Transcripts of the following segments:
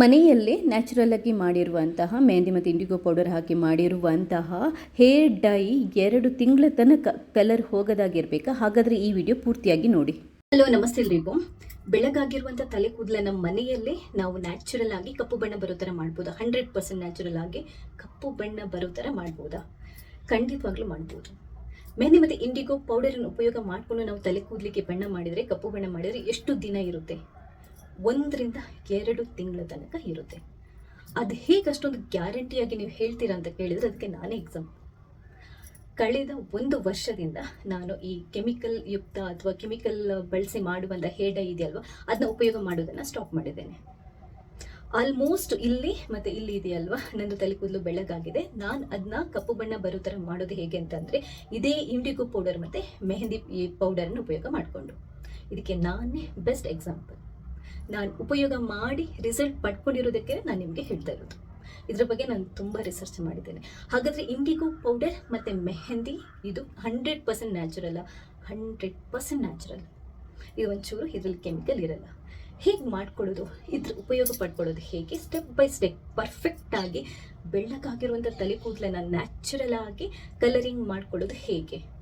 ಮನೆಯಲ್ಲೇ ನ್ಯಾಚುರಲ್ ಆಗಿ ಮಾಡಿರುವಂತಹ ಮೆಹಂದಿ ಮತ್ತು ಇಂಡಿಗೋ ಪೌಡರ್ ಹಾಕಿ ಮಾಡಿರುವಂತಹ ಹೇರ್ ಡೈ ಎರಡು ತಿಂಗಳ ತನಕ ಕಲರ್ ಹೋಗದಾಗಿರ್ಬೇಕಾ. ಹಾಗಾದರೆ ಈ ವಿಡಿಯೋ ಪೂರ್ತಿಯಾಗಿ ನೋಡಿ. ಹಲೋ ನಮಸ್ತೆ ಎಲ್ರಿಗೂ. ಬೆಳಗಾಗಿರುವಂಥ ತಲೆ ಕೂದಲನ್ನ ಮನೆಯಲ್ಲೇ ನಾವು ನ್ಯಾಚುರಲ್ ಆಗಿ ಕಪ್ಪು ಬಣ್ಣ ಬರೋ ಥರ ಮಾಡ್ಬೋದಾ. ಹಂಡ್ರೆಡ್ ಪರ್ಸೆಂಟ್ ನ್ಯಾಚುರಲ್ ಆಗಿ ಕಪ್ಪು ಬಣ್ಣ ಬರೋ ಥರ ಮಾಡ್ಬೋದಾ? ಖಂಡಿತವಾಗ್ಲೂ ಮಾಡ್ಬೋದು. ಮೆಹಂದಿ ಮತ್ತು ಇಂಡಿಗೋ ಪೌಡರನ್ನು ಉಪಯೋಗ ಮಾಡಿಕೊಂಡು ನಾವು ತಲೆ ಕೂದಲಿಗೆ ಬಣ್ಣ ಮಾಡಿದರೆ, ಕಪ್ಪು ಬಣ್ಣ ಮಾಡಿದರೆ ಎಷ್ಟು ದಿನ ಇರುತ್ತೆ? ಒಂದರಿಂದ ಎರಡು ತಿಂಗಳ ತನಕ ಇರುತ್ತೆ. ಅದು ಹೇಗೆ ಅಷ್ಟೊಂದು ಗ್ಯಾರಂಟಿಯಾಗಿ ನೀವು ಹೇಳ್ತೀರಾ ಅಂತ ಕೇಳಿದರೆ ಅದಕ್ಕೆ ನಾನೇ ಎಕ್ಸಾಮ್ ಕಳೆದ ಒಂದು ವರ್ಷದಿಂದ ನಾನು ಈ ಕೆಮಿಕಲ್ ಯುಕ್ತ ಅಥವಾ ಕೆಮಿಕಲ್ ಬಳಸಿ ಮಾಡುವಂಥ ಹೇರ್ ಡೈ ಇದೆಯಲ್ವಾ, ಅದನ್ನ ಉಪಯೋಗ ಮಾಡೋದನ್ನು ಸ್ಟಾಪ್ ಮಾಡಿದ್ದೇನೆ. ಆಲ್ಮೋಸ್ಟ್ ಇಲ್ಲಿ ಮತ್ತು ಇಲ್ಲಿ ಇದೆಯಲ್ವಾ, ನಂದು ತಲೆ ಕೂದಲು ಬೆಳಗಾಗಿದೆ. ನಾನು ಅದನ್ನ ಕಪ್ಪು ಬಣ್ಣ ಬರೋ ಥರ ಮಾಡೋದು ಹೇಗೆ ಅಂತಂದರೆ, ಇದೇ ಇಂಡಿಗೋ ಪೌಡರ್ ಮತ್ತು ಮೆಹಂದಿ ಪೌಡರನ್ನು ಉಪಯೋಗ ಮಾಡಿಕೊಂಡು. ಇದಕ್ಕೆ ನಾನೇ ಬೆಸ್ಟ್ ಎಕ್ಸಾಂಪಲ್ ನಾನು ಉಪಯೋಗ ಮಾಡಿ ರಿಸಲ್ಟ್ ಪಡ್ಕೊಂಡಿರೋದಕ್ಕೆ ನಾನು ನಿಮಗೆ ಹೇಳ್ತಾ ಇರೋದು. ಇದರ ಬಗ್ಗೆ ನಾನು ತುಂಬ ರಿಸರ್ಚ್ ಮಾಡಿದ್ದೇನೆ. ಹಾಗಾದರೆ ಇಂಡಿಗೋ ಪೌಡರ್ ಮತ್ತು ಮೆಹಂದಿ, ಇದು ಹಂಡ್ರೆಡ್ ಪರ್ಸೆಂಟ್ ನ್ಯಾಚುರಲ್ಲ ಹಂಡ್ರೆಡ್ ಪರ್ಸೆಂಟ್ ನ್ಯಾಚುರಲ್ ಇದು ಒಂಚೂರು ಇದರಲ್ಲಿ ಕೆಮಿಕಲ್ ಇರಲ್ಲ. ಹೇಗೆ ಮಾಡ್ಕೊಳ್ಳೋದು? ಇದ್ರ ಉಪಯೋಗ ಪಡ್ಕೊಳ್ಳೋದು ಹೇಗೆ? ಸ್ಟೆಪ್ ಬೈ ಸ್ಟೆಪ್ ಪರ್ಫೆಕ್ಟಾಗಿ ಬೆಳ್ಳಕ್ಕಾಗಿರುವಂಥ ತಲೆ ಕೂದಲನ್ನು ನ್ಯಾಚುರಲ್ ಆಗಿ ಕಲರಿಂಗ್ ಮಾಡ್ಕೊಳ್ಳೋದು ಹೇಗೆ?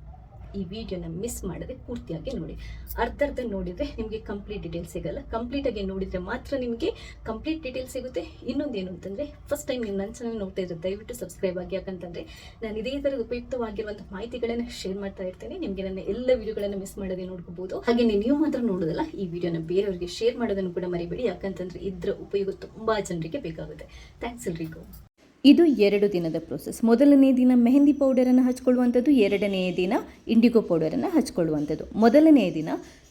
ಈ ವಿಡಿಯೋನ ಮಿಸ್ ಮಾಡದೆ ಪೂರ್ತಿಯಾಗಿ ನೋಡಿ. ಅರ್ಧರ್ಧ ನೋಡಿದರೆ ನಿಮಗೆ ಕಂಪ್ಲೀಟ್ ಡೀಟೇಲ್ ಸಿಗಲ್ಲ. ಕಂಪ್ಲೀಟಾಗಿ ನೋಡಿದರೆ ಮಾತ್ರ ನಿಮಗೆ ಕಂಪ್ಲೀಟ್ ಡೀಟೇಲ್ ಸಿಗುತ್ತೆ. ಇನ್ನೊಂದು ಏನು ಅಂತಂದರೆ ಫಸ್ಟ್ ಟೈಮ್ ನೀವು ನನ್ನ ಚಾನಲ್ ನೋಡ್ತಾ ಇದ್ದರೆ ದಯವಿಟ್ಟು ಸಬ್ಸ್ಕ್ರೈಬ್ ಆಗಿ. ಯಾಕಂತಂದರೆ, ನಾನು ಇದೇ ಥರದ ಉಪಯುಕ್ತವಾಗಿರುವಂಥ ಮಾಹಿತಿಗಳನ್ನು ಶೇರ್ ಮಾಡ್ತಾ ಇರ್ತೇನೆ. ನಿಮಗೆ ನನ್ನ ಎಲ್ಲ ವಿಡಿಯೋಗಳನ್ನು ಮಿಸ್ ಮಾಡದೆ ನೋಡ್ಕೋಬಹುದು. ಹಾಗೆ ನೀವು ಮಾತ್ರ ನೋಡೋದಲ್ಲ, ಈ ವಿಡಿಯೋನ ಬೇರೆಯವರಿಗೆ ಶೇರ್ ಮಾಡೋದನ್ನು ಕೂಡ ಮರಿಬೇಡಿ. ಯಾಕಂತಂದರೆ, ಇದರ ಉಪಯೋಗ ತುಂಬ ಜನರಿಗೆ ಬೇಕಾಗುತ್ತೆ. ಥ್ಯಾಂಕ್ಸ್ ಎಲ್ರಿಗೂ. ಇದು ಎರಡು ದಿನದ ಪ್ರೋಸೆಸ್ ಮೊದಲನೇ ದಿನ ಮೆಹಂದಿ ಪೌಡರನ್ನು ಹಚ್ಕೊಳ್ಳುವಂಥದ್ದು, ಎರಡನೇ ದಿನ ಇಂಡಿಗೋ ಪೌಡರನ್ನು ಹಚ್ಕೊಳ್ಳುವಂಥದ್ದು. ಮೊದಲನೇ ದಿನ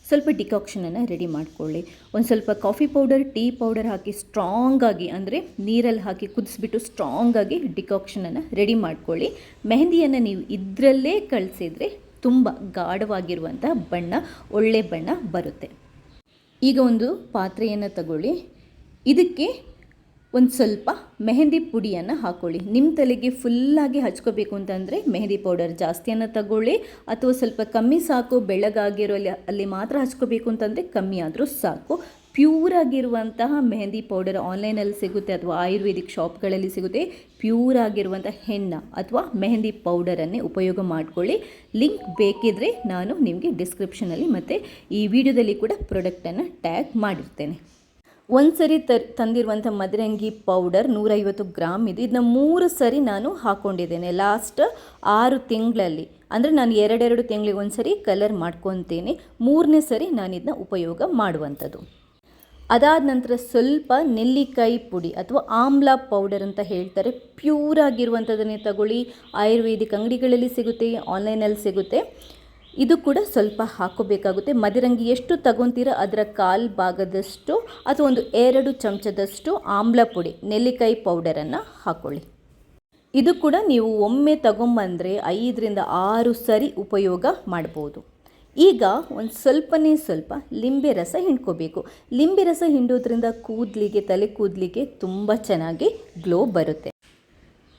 ಸ್ವಲ್ಪ ಡಿಕಾಕ್ಷನನ್ನು ರೆಡಿ ಮಾಡಿಕೊಳ್ಳಿ. ಒಂದು ಸ್ವಲ್ಪ ಕಾಫಿ ಪೌಡರ್ ಟೀ ಪೌಡರ್ ಹಾಕಿ ಸ್ಟ್ರಾಂಗಾಗಿ ಅಂದರೆ ನೀರಲ್ಲಿ ಹಾಕಿ ಕುದಿಸ್ಬಿಟ್ಟು ಸ್ಟ್ರಾಂಗಾಗಿ ಡಿಕಾಕ್ಷನನ್ನು ರೆಡಿ ಮಾಡಿಕೊಳ್ಳಿ. ಮೆಹಂದಿಯನ್ನು ನೀವು ಇದರಲ್ಲೇ ಕಳಿಸಿದರೆ ತುಂಬ ಗಾಢವಾಗಿರುವಂಥ ಬಣ್ಣ, ಒಳ್ಳೆ ಬಣ್ಣ ಬರುತ್ತೆ. ಈಗ ಒಂದು ಪಾತ್ರೆಯನ್ನು ತಗೊಳ್ಳಿ. ಇದಕ್ಕೆ ಒಂದು ಸ್ವಲ್ಪ ಮೆಹಂದಿ ಪುಡಿಯನ್ನು ಹಾಕ್ಕೊಳ್ಳಿ ನಿಮ್ಮ ತಲೆಗೆ ಫುಲ್ಲಾಗಿ ಹಚ್ಕೋಬೇಕು ಅಂತಂದರೆ ಮೆಹಂದಿ ಪೌಡರ್ ಜಾಸ್ತಿಯನ್ನು ತಗೊಳ್ಳಿ. ಅಥವಾ ಸ್ವಲ್ಪ ಕಮ್ಮಿ ಸಾಕು ಬೆಳಗಾಗಿರೋ ಅಲ್ಲಿ ಅಲ್ಲಿ ಮಾತ್ರ ಹಚ್ಕೋಬೇಕು ಅಂತಂದರೆ ಕಮ್ಮಿ ಆದರೂ ಸಾಕು. ಪ್ಯೂರ್ ಆಗಿರುವಂತಹ ಮೆಹಂದಿ ಪೌಡರ್ ಆನ್ಲೈನಲ್ಲಿ ಸಿಗುತ್ತೆ, ಅಥವಾ ಆಯುರ್ವೇದಿಕ್ ಶಾಪ್ಗಳಲ್ಲಿ ಸಿಗುತ್ತೆ. ಪ್ಯೂರ್ ಆಗಿರುವಂಥ ಹೆನ್ನ ಅಥವಾ ಮೆಹಂದಿ ಪೌಡರನ್ನೇ ಉಪಯೋಗ ಮಾಡಿಕೊಳ್ಳಿ. ಲಿಂಕ್ ಬೇಕಿದ್ರೆ ನಾನು ನಿಮಗೆ ಡಿಸ್ಕ್ರಿಪ್ಷನಲ್ಲಿ ಮತ್ತು ಈ ವಿಡಿಯೋದಲ್ಲಿ ಕೂಡ ಪ್ರಾಡಕ್ಟನ್ನು ಟ್ಯಾಗ್ ಮಾಡಿರ್ತೇನೆ. ಒಂದು ಸರಿ ತರ್, ತಂದಿರುವಂಥ ಮದರಂಗಿ ಪೌಡರ್ ನೂರೈವತ್ತು ಗ್ರಾಮ್ ಇದೆ. ಇದನ್ನ ಮೂರು ಸರಿ ನಾನು ಹಾಕ್ಕೊಂಡಿದ್ದೇನೆ ಲಾಸ್ಟ್ ಆರು ತಿಂಗಳಲ್ಲಿ. ಅಂದರೆ ನಾನು ಎರಡೆರಡು ತಿಂಗಳಿಗೆ ಒಂದು ಸರಿ ಕಲರ್ ಮಾಡ್ಕೊತೇನೆ. ಮೂರನೇ ಸರಿ ನಾನು ಇದನ್ನ ಉಪಯೋಗ ಮಾಡುವಂಥದ್ದು. ಅದಾದ ನಂತರ ಸ್ವಲ್ಪ ನೆಲ್ಲಿಕಾಯಿ ಪುಡಿ ಅಥವಾ ಆಮ್ಲ ಪೌಡರ್ ಅಂತ ಹೇಳ್ತಾರೆ. ಪ್ಯೂರ್ ಆಗಿರುವಂಥದ್ದನ್ನೇ ತಗೊಳ್ಳಿ. ಆಯುರ್ವೇದಿಕ್ ಅಂಗಡಿಗಳಲ್ಲಿ ಸಿಗುತ್ತೆ, ಆನ್ಲೈನಲ್ಲಿ ಸಿಗುತ್ತೆ. ಇದು ಕೂಡ ಸ್ವಲ್ಪ ಹಾಕೋಬೇಕಾಗುತ್ತೆ. ಮದರಂಗಿ ಎಷ್ಟು ತಗೊತೀರ, ಅದರ ಕಾಲು ಭಾಗದಷ್ಟು ಅಥವಾ ಒಂದು ಎರಡು ಚಮಚದಷ್ಟು ಆಮ್ಲ ಪುಡಿ, ನೆಲ್ಲಿಕಾಯಿ ಪೌಡರನ್ನು ಹಾಕ್ಕೊಳ್ಳಿ ಇದು ಕೂಡ ನೀವು ಒಮ್ಮೆ ತಗೊಂಬಂದರೆ ಐದರಿಂದ ಆರು ಸರಿ ಉಪಯೋಗ ಮಾಡ್ಬೋದು. ಈಗ ಒಂದು ಸ್ವಲ್ಪನೇ ಸ್ವಲ್ಪ ಲಿಂಬೆ ರಸ ಹಿಂಡ್ಕೋಬೇಕು. ಲಿಂಬೆ ರಸ ಹಿಂಡೋದ್ರಿಂದ ಕೂದಲಿಗೆ, ತಲೆ ಕೂದಲಿಗೆ ತುಂಬ ಚೆನ್ನಾಗಿ ಗ್ಲೋ ಬರುತ್ತೆ.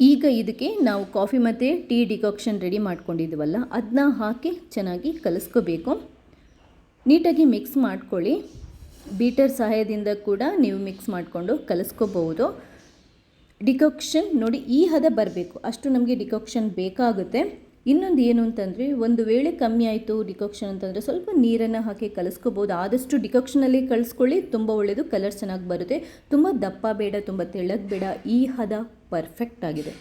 ಈಗ ಇದಕ್ಕೆ ನಾವು ಕಾಫಿ ಮತ್ತು ಟೀ ಡಿಕಾಕ್ಷನ್ ರೆಡಿ ಮಾಡ್ಕೊಂಡಿದ್ದೀವಲ್ಲ ಅದನ್ನ ಹಾಕಿ ಚೆನ್ನಾಗಿ ಕಲಿಸ್ಕೋಬೇಕು. ನೀಟಾಗಿ ಮಿಕ್ಸ್ ಮಾಡ್ಕೊಳ್ಳಿ. ಬೀಟರ್ ಸಹಾಯದಿಂದ ಕೂಡ ನೀವು ಮಿಕ್ಸ್ ಮಾಡಿಕೊಂಡು ಕಲಿಸ್ಕೋಬಹುದು. ಡಿಕಾಕ್ಷನ್ ನೋಡಿ ಈ ಹದ ಬರಬೇಕು. ಅಷ್ಟು ನಮಗೆ ಡಿಕಾಕ್ಷನ್ ಬೇಕಾಗುತ್ತೆ. ಇನ್ನೊಂದು ಏನು ಅಂತಂದರೆ, ಒಂದು ವೇಳೆ ಕಮ್ಮಿ ಆಯಿತು ಡಿಕಾಕ್ಷನ್ ಅಂತಂದರೆ ಸ್ವಲ್ಪ ನೀರನ್ನು ಹಾಕಿ ಕಲಿಸ್ಕೋಬೋದು. ಆದಷ್ಟು ಡಿಕಾಕ್ಷನಲ್ಲಿ ಕಳಿಸ್ಕೊಳ್ಳಿ ತುಂಬ ಒಳ್ಳೆಯದು ಕಲರ್ ಚೆನ್ನಾಗಿ ಬರುತ್ತೆ. ತುಂಬ ದಪ್ಪ ಬೇಡ, ತುಂಬ ತೆಳ್ಳಗೆ ಬೇಡ, ಈ ಹದ ಪರ್ಫೆಕ್ಟ್ ಆಗಿದೆ.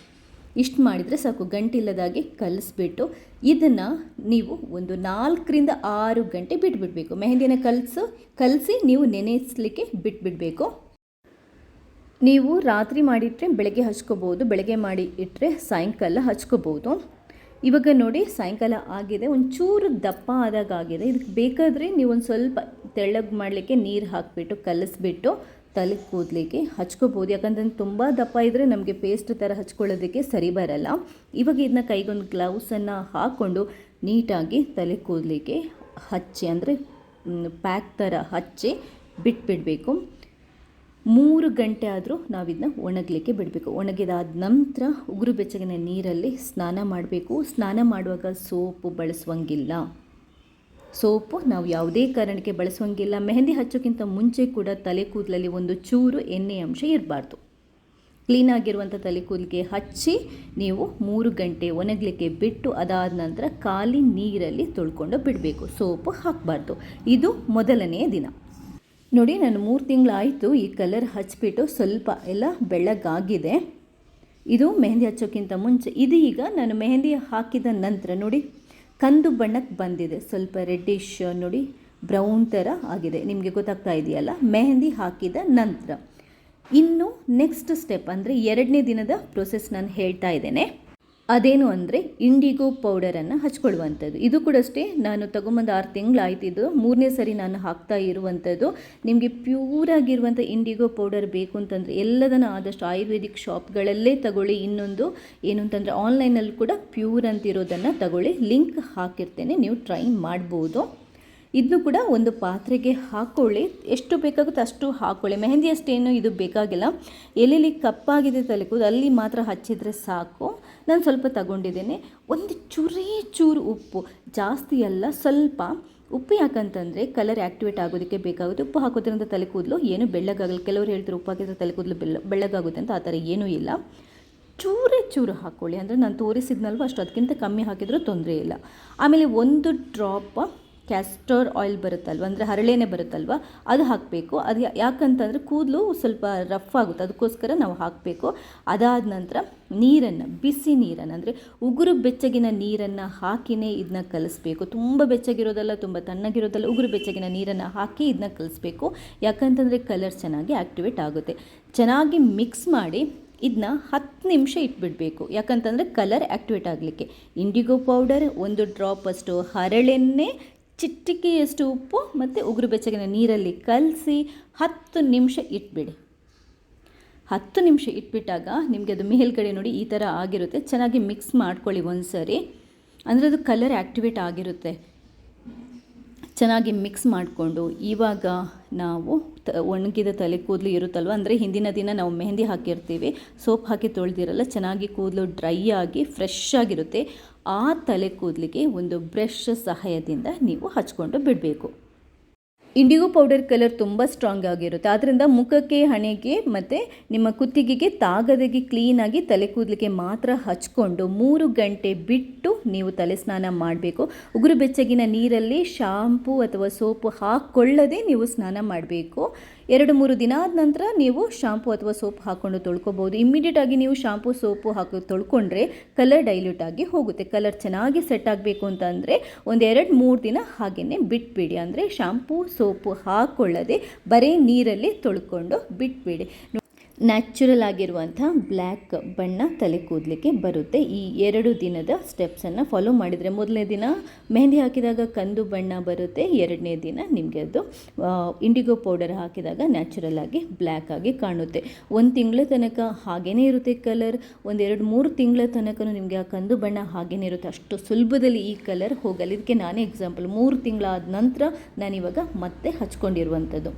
ಇಷ್ಟು ಮಾಡಿದರೆ ಸಾಕು, ಗಂಟಿಲ್ಲದಾಗಿ ಕಲಿಸ್ಬಿಟ್ಟು ಇದನ್ನು ನೀವು ಒಂದು ನಾಲ್ಕರಿಂದ ಆರು ಗಂಟೆ ಬಿಟ್ಬಿಡಬೇಕು. ಮೆಹಂದಿನ ಕಲಸು, ಕಲಸಿ ನೀವು ನೆನೆಸಲಿಕ್ಕೆ ಬಿಟ್ಬಿಡಬೇಕು. ನೀವು ರಾತ್ರಿ ಮಾಡಿಟ್ಟರೆ ಬೆಳಗ್ಗೆ ಹಚ್ಕೋಬೋದು, ಬೆಳಗ್ಗೆ ಮಾಡಿ ಇಟ್ಟರೆ ಸಾಯಂಕಾಲ ಹಚ್ಕೋಬೋದು. ಇವಾಗ ನೋಡಿ ಸಾಯಂಕಾಲ ಆಗಿದೆ, ಒಂಚೂರು ದಪ್ಪ ಆದಾಗ ಆಗಿದೆ. ಇದಕ್ಕೆ ಬೇಕಾದರೆ ನೀವು ಒಂದು ಸ್ವಲ್ಪ ತೆಳ್ಳಗೆ ಮಾಡಲಿಕ್ಕೆ ನೀರು ಹಾಕಿಬಿಟ್ಟು, ಕಲಸಿಬಿಟ್ಟು ತಲೆ ಕೂದಲಿಕ್ಕೆ ಹಚ್ಕೋಬೋದು. ಯಾಕಂದ್ರೆ ತುಂಬ ದಪ್ಪ ಇದ್ದರೆ ನಮಗೆ ಪೇಸ್ಟ್ ಥರ ಹಚ್ಕೊಳ್ಳೋದಕ್ಕೆ ಸರಿ ಬರಲ್ಲ. ಇವಾಗ ಇದನ್ನ ಕೈಗೊಂದು ಗ್ಲೌಸನ್ನು ಹಾಕ್ಕೊಂಡು ನೀಟಾಗಿ ತಲೆ ಕೂದಲಿಕ್ಕೆ ಹಚ್ಚಿ, ಅಂದರೆ ಪ್ಯಾಕ್ ಥರ ಹಚ್ಚಿ ಬಿಟ್ಬಿಡಬೇಕು. ಮೂರು ಗಂಟೆ ಆದರೂ ನಾವಿದನ್ನ ಒಣಗಲಿಕ್ಕೆ ಬಿಡಬೇಕು. ಒಣಗಿದಾದ ನಂತರ ಉಗುರು ಬೆಚ್ಚಗಿನ ನೀರಲ್ಲಿ ಸ್ನಾನ ಮಾಡಬೇಕು. ಸ್ನಾನ ಮಾಡುವಾಗ ಸೋಪು ಬಳಸುವಂಗಿಲ್ಲ. ಸೋಪು ನಾವು ಯಾವುದೇ ಕಾರಣಕ್ಕೆ ಬಳಸುವಂಗಿಲ್ಲ. ಮೆಹಂದಿ ಹಚ್ಚೋಕ್ಕಿಂತ ಮುಂಚೆ ಕೂಡ ತಲೆ ಕೂದಲಲ್ಲಿ ಒಂದು ಚೂರು ಎಣ್ಣೆ ಅಂಶ ಇರಬಾರ್ದು. ಕ್ಲೀನಾಗಿರುವಂಥ ತಲೆ ಕೂದಲಿಗೆ ಹಚ್ಚಿ ನೀವು ಮೂರು ಗಂಟೆ ಒಣಗಲಿಕ್ಕೆ ಬಿಟ್ಟು ಅದಾದ ನಂತರ ಖಾಲಿ ನೀರಲ್ಲಿ ತೊಳ್ಕೊಂಡು ಬಿಡಬೇಕು. ಸೋಪು ಹಾಕಬಾರ್ದು. ಇದು ಮೊದಲನೆಯ ದಿನ. ನೋಡಿ, ನಾನು ಮೂರು ತಿಂಗಳಾಯಿತು ಈ ಕಲರ್ ಹಚ್ಬಿಟ್ಟು ಸ್ವಲ್ಪ ಎಲ್ಲ ಬೆಳ್ಳಗಾಗಿದೆ ಇದು ಮೆಹಂದಿ ಹಚ್ಚೋಕ್ಕಿಂತ ಮುಂಚೆ. ಇದು ಈಗ ನಾನು ಮೆಹಂದಿ ಹಾಕಿದ ನಂತರ ನೋಡಿ, ಕಂದು ಬಣ್ಣಕ್ಕೆ ಬಂದಿದೆ. ಸ್ವಲ್ಪ ರೆಡ್ಡಿಶ್ ನೋಡಿ ಬ್ರೌನ್ ಥರ ಆಗಿದೆ. ನಿಮಗೆ ಗೊತ್ತಾಗ್ತಾ ಇದೆಯಲ್ಲ? ಮೆಹಂದಿ ಹಾಕಿದ ನಂತರ. ಇನ್ನು ನೆಕ್ಸ್ಟ್ ಸ್ಟೆಪ್ ಅಂದರೆ ಎರಡನೇ ದಿನದ ಪ್ರೊಸೆಸ್ ನಾನು ಹೇಳ್ತಾ ಇದ್ದೇನೆ. ಅದೇನು ಅಂದರೆ ಇಂಡಿಗೋ ಪೌಡರನ್ನು ಹಚ್ಕೊಳ್ಳುವಂಥದ್ದು. ಇದು ಕೂಡ ಅಷ್ಟೇ, ನಾನು ತಗೊಂಬಂದು ಆರು ತಿಂಗಳಾಯ್ತಿದ್ದು ಮೂರನೇ ಸರಿ ನಾನು ಹಾಕ್ತಾ ಇರುವಂಥದ್ದು. ನಿಮಗೆ ಪ್ಯೂರಾಗಿರುವಂಥ ಇಂಡಿಗೋ ಪೌಡರ್ ಬೇಕು ಅಂತಂದರೆ ಎಲ್ಲದನ್ನು ಆದಷ್ಟು ಆಯುರ್ವೇದಿಕ್ ಶಾಪ್ಗಳಲ್ಲೇ ತಗೊಳ್ಳಿ. ಇನ್ನೊಂದು ಏನು ಅಂತಂದರೆ ಆನ್ಲೈನಲ್ಲಿ ಕೂಡ ಪ್ಯೂರ್ ಅಂತಿರೋದನ್ನು ತಗೊಳ್ಳಿ. ಲಿಂಕ್ ಹಾಕಿರ್ತೇನೆ, ನೀವು ಟ್ರೈ ಮಾಡ್ಬೋದು. ಇದನ್ನು ಕೂಡ ಒಂದು ಪಾತ್ರೆಗೆ ಹಾಕ್ಕೊಳ್ಳಿ ಎಷ್ಟು ಬೇಕಾಗುತ್ತೆ ಅಷ್ಟು ಹಾಕ್ಕೊಳ್ಳಿ ಮೆಹಂದಿ ಅಷ್ಟೇನು ಇದು ಬೇಕಾಗಿಲ್ಲ. ಎಲ್ಲೆಲ್ಲಿ ಕಪ್ಪಾಗಿದೆ ತಲೆ ಕೂದಲು ಅಲ್ಲಿ ಮಾತ್ರ ಹಚ್ಚಿದರೆ ಸಾಕು. ನಾನು ಸ್ವಲ್ಪ ತಗೊಂಡಿದ್ದೇನೆ. ಒಂದು ಚೂರೇ ಚೂರು ಉಪ್ಪು. ಜಾಸ್ತಿ ಅಲ್ಲ, ಸ್ವಲ್ಪ. ಉಪ್ಪು ಯಾಕಂತಂದರೆ ಕಲರ್ ಆ್ಯಕ್ಟಿವೇಟ್ ಆಗೋದಕ್ಕೆ ಬೇಕಾಗುತ್ತೆ. ಉಪ್ಪು ಹಾಕೋದ್ರಿಂದ ತಲೆ ಕೂದಲು ಏನು ಬೆಳ್ಳಗಾಗಲ್ಲ. ಕೆಲವರು ಹೇಳ್ತಾರೆ ಉಪ್ಪು ಹಾಕಿದ್ರೆ ತಲೆ ಕೂದಲು ಬೆಲ್ಲ, ಬೆಳ್ಳಗಾಗುತ್ತೆ ಅಂತ ಆ ಥರ ಏನೂ ಇಲ್ಲ. ಚೂರೇ ಚೂರು ಹಾಕ್ಕೊಳ್ಳಿ ಅಂದರೆ ನಾನು ತೋರಿಸಿದ್ನಲ್ವ ಅಷ್ಟು. ಅದಕ್ಕಿಂತ ಕಮ್ಮಿ ಹಾಕಿದರೂ ತೊಂದರೆ ಇಲ್ಲ. ಆಮೇಲೆ ಒಂದು ಡ್ರಾಪ್ ಕ್ಯಾಸ್ಟರ್ ಆಯಿಲ್ ಬರುತ್ತಲ್ವ? ಅಂದರೆ ಹರಳೆನೆ ಬರುತ್ತಲ್ವ? ಅದು ಹಾಕಬೇಕು. ಅದು ಯಾಕಂತಂದರೆ ಕೂದಲು ಸ್ವಲ್ಪ ರಫ್ ಆಗುತ್ತೆ. ಅದಕ್ಕೋಸ್ಕರ ನಾವು ಹಾಕಬೇಕು. ಅದಾದ ನಂತರ ನೀರನ್ನು, ಬಿಸಿ ನೀರನ್ನು, ಅಂದರೆ ಉಗುರು ಬೆಚ್ಚಗಿನ ನೀರನ್ನು ಹಾಕಿನೇ ಇದನ್ನ ಕಲಿಸ್ಬೇಕು. ತುಂಬ ಬೆಚ್ಚಗಿರೋದಲ್ಲ, ತುಂಬ ತಣ್ಣಗಿರೋದಲ್ಲ, ಉಗುರು ಬೆಚ್ಚಗಿನ ನೀರನ್ನು ಹಾಕಿ ಇದನ್ನ ಕಲಿಸ್ಬೇಕು. ಯಾಕಂತಂದರೆ ಕಲರ್ ಚೆನ್ನಾಗಿ ಆ್ಯಕ್ಟಿವೇಟ್ ಆಗುತ್ತೆ. ಚೆನ್ನಾಗಿ ಮಿಕ್ಸ್ ಮಾಡಿ ಇದನ್ನ ಹತ್ತು ನಿಮಿಷ ಇಟ್ಬಿಡಬೇಕು. ಯಾಕಂತಂದರೆ ಕಲರ್ ಆ್ಯಕ್ಟಿವೇಟ್ ಆಗಲಿಕ್ಕೆ. ಇಂಡಿಗೋ ಪೌಡರ್ ಒಂದು ಡ್ರಾಪ್ ಅಷ್ಟು ಹರಳೆಣ್ಣೆ ಚಿಟಿಕೆಯಷ್ಟು ಉಪ್ಪು ಮತ್ತು ಉಗುರು ಬೆಚ್ಚಗಿನ ನೀರಲ್ಲಿ ಕಲಸಿ ಹತ್ತು ನಿಮಿಷ ಇಟ್ಬಿಡಿ. ಹತ್ತು ನಿಮಿಷ ಇಟ್ಬಿಟ್ಟಾಗ ನಿಮಗೆ ಅದು ಮೇಲ್ಗಡೆ ನೋಡಿ ಈ ಥರ ಆಗಿರುತ್ತೆ. ಚೆನ್ನಾಗಿ ಮಿಕ್ಸ್ ಮಾಡ್ಕೊಳ್ಳಿ ಒಂದು ಸರಿ ಅಂದರೆ ಅದು ಕಲರ್ ಆ್ಯಕ್ಟಿವೇಟ್ ಆಗಿರುತ್ತೆ. ಚೆನ್ನಾಗಿ ಮಿಕ್ಸ್ ಮಾಡಿಕೊಂಡು ಇವಾಗ ನಾವು ತ ಒಣಗಿದ ತಲೆ ಕೂದಲು ಇರುತ್ತಲ್ವ, ಅಂದರೆ ಹಿಂದಿನ ದಿನ ನಾವು ಮೆಹಂದಿ ಹಾಕಿರ್ತೀವಿ. ಸೋಪ್ ಹಾಕಿ ತೊಳೆದಿರಲ್ಲ, ಚೆನ್ನಾಗಿ ಕೂದಲು ಡ್ರೈ ಆಗಿ ಫ್ರೆಶ್ ಆಗಿರುತ್ತೆ. ಆ ತಲೆ ಕೂದಲಿಗೆ ಒಂದು ಬ್ರಷ್ ಸಹಾಯದಿಂದ ನೀವು ಹಚ್ಕೊಂಡು ಬಿಡಬೇಕು. ಇಂಡಿಗೋ ಪೌಡರ್ ಕಲರ್ ತುಂಬ ಸ್ಟ್ರಾಂಗ್ ಆಗಿರುತ್ತೆ. ಆದ್ದರಿಂದ ಮುಖಕ್ಕೆ, ಹಣೆಗೆ ಮತ್ತು ನಿಮ್ಮ ಕುತ್ತಿಗೆಗೆ ತಾಗದಗೆ ಕ್ಲೀನಾಗಿ ತಲೆ ಕೂದಲಿಗೆ ಮಾತ್ರ ಹಚ್ಕೊಂಡು ಮೂರು ಗಂಟೆ ಬಿಟ್ಟು ನೀವು ತಲೆ ಸ್ನಾನ ಮಾಡಬೇಕು. ಉಗುರು ಬೆಚ್ಚಗಿನ ನೀರಲ್ಲಿ ಶಾಂಪೂ ಅಥವಾ ಸೋಪು ಹಾಕ್ಕೊಳ್ಳದೆ ನೀವು ಸ್ನಾನ ಮಾಡಬೇಕು. ಎರಡು ಮೂರು ದಿನ ಆದ ನಂತರ ನೀವು ಶಾಂಪು ಅಥವಾ ಸೋಪ್ ಹಾಕ್ಕೊಂಡು ತೊಳ್ಕೊಬೋದು. ಇಮ್ಮಿಡಿಯೇಟ್ ಆಗಿ ನೀವು ಶಾಂಪು, ಸೋಪು ಹಾಕಿ ತೊಳ್ಕೊಂಡ್ರೆ ಕಲರ್ ಡೈಲ್ಯೂಟ್ ಆಗಿ ಹೋಗುತ್ತೆ. ಕಲರ್ ಚೆನ್ನಾಗಿ ಸೆಟ್ ಆಗಬೇಕು ಅಂತಂದರೆ ಒಂದು ಎರಡು ಮೂರು ದಿನ ಹಾಗೆಯೇ ಬಿಟ್ಬಿಡಿ. ಅಂದರೆ ಶಾಂಪು, ಸೋಪು ಹಾಕ್ಕೊಳ್ಳದೆ ಬರೀ ನೀರಲ್ಲಿ ತೊಳ್ಕೊಂಡು ಬಿಟ್ಬಿಡಿ. ನ್ಯಾಚುರಲ್ ಆಗಿರುವಂಥ ಬ್ಲ್ಯಾಕ್ ಬಣ್ಣ ತಲೆ ಕೂದಲಿಕ್ಕೆ ಬರುತ್ತೆ. ಈ ಎರಡು ದಿನದ ಸ್ಟೆಪ್ಸನ್ನು ಫಾಲೋ ಮಾಡಿದರೆ ಮೊದಲನೇ ದಿನ ಮೆಹಂದಿ ಹಾಕಿದಾಗ ಕಂದು ಬಣ್ಣ ಬರುತ್ತೆ. ಎರಡನೇ ದಿನ ನಿಮಗೆ ಅದು ಇಂಡಿಗೋ ಪೌಡರ್ ಹಾಕಿದಾಗ ನ್ಯಾಚುರಲ್ ಆಗಿ ಬ್ಲ್ಯಾಕ್ ಆಗಿ ಕಾಣುತ್ತೆ. ಒಂದು ತಿಂಗಳ ತನಕ ಹಾಗೇನೇ ಇರುತ್ತೆ ಕಲರ್ ಒಂದೆರಡು ಮೂರು ತಿಂಗಳ ತನಕ ನಿಮಗೆ ಆ ಕಂದು ಬಣ್ಣ ಹಾಗೇ ಇರುತ್ತೆ. ಅಷ್ಟು ಸುಲಭದಲ್ಲಿ ಈ ಕಲರ್ ಹೋಗಲ್ಲ. ಇದಕ್ಕೆ ನಾನೇ ಎಕ್ಸಾಂಪಲ್ ಮೂರು ತಿಂಗಳಾದ ನಂತರ ನಾನಿವಾಗ ಮತ್ತೆ ಹಚ್ಕೊಂಡಿರುವಂಥದ್ದು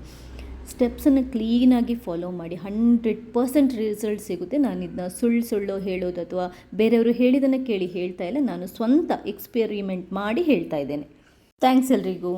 ಸ್ಟೆಪ್ಸನ್ನು ಕ್ಲೀನಾಗಿ ಫಾಲೋ ಮಾಡಿ ಹಂಡ್ರೆಡ್ ಪರ್ಸೆಂಟ್ ರಿಸಲ್ಟ್ ಸಿಗುತ್ತೆ. ನಾನು ಇದನ್ನ ಸುಳ್ಳು ಸುಳ್ಳು ಹೇಳೋದು ಅಥವಾ ಬೇರೆಯವರು ಹೇಳಿದ್ದನ್ನು ಕೇಳಿ ಹೇಳ್ತಾ ಇಲ್ಲ. ನಾನು ಸ್ವಂತ ಎಕ್ಸ್ಪೆರಿಮೆಂಟ್ ಮಾಡಿ ಹೇಳ್ತಾ ಇದ್ದೇನೆ. ಥ್ಯಾಂಕ್ಸ್ ಎಲ್ರಿಗೂ.